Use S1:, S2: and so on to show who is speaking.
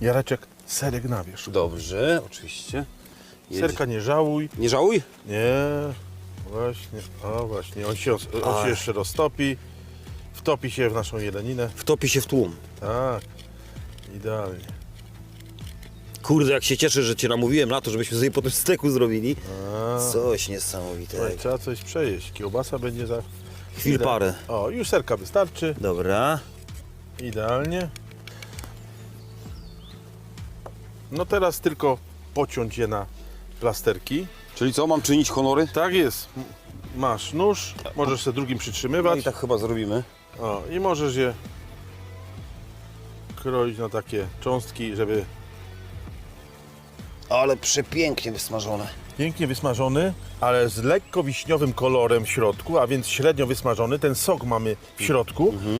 S1: Jareczek, serek na wierzch.
S2: Dobrze, oczywiście.
S1: Serka nie żałuj.
S2: Nie żałuj?
S1: Nie, właśnie, o właśnie, on się, on się jeszcze roztopi, wtopi się w naszą jeleninę.
S2: Wtopi się w tłum.
S1: Tak, idealnie.
S2: Kurde, jak się cieszę, że cię namówiłem na to, żebyśmy sobie po tym steku zrobili. Coś niesamowitego.
S1: Słuchaj, trzeba coś przejeść. Kiełbasa będzie za
S2: Chwil parę.
S1: O, już serka wystarczy,
S2: Dobra.
S1: Idealnie. No teraz tylko pociąć je na plasterki.
S2: Czyli co, mam czynić honory?
S1: Tak jest. Masz nóż, możesz sobie drugim
S2: No
S1: przytrzymywać.
S2: i tak chyba zrobimy.
S1: O, i możesz je kroić na takie cząstki, żeby
S2: Ale przepięknie wysmażone.
S1: pięknie wysmażony, ale z lekko wiśniowym kolorem w środku, a więc średnio wysmażony. Ten sok mamy w środku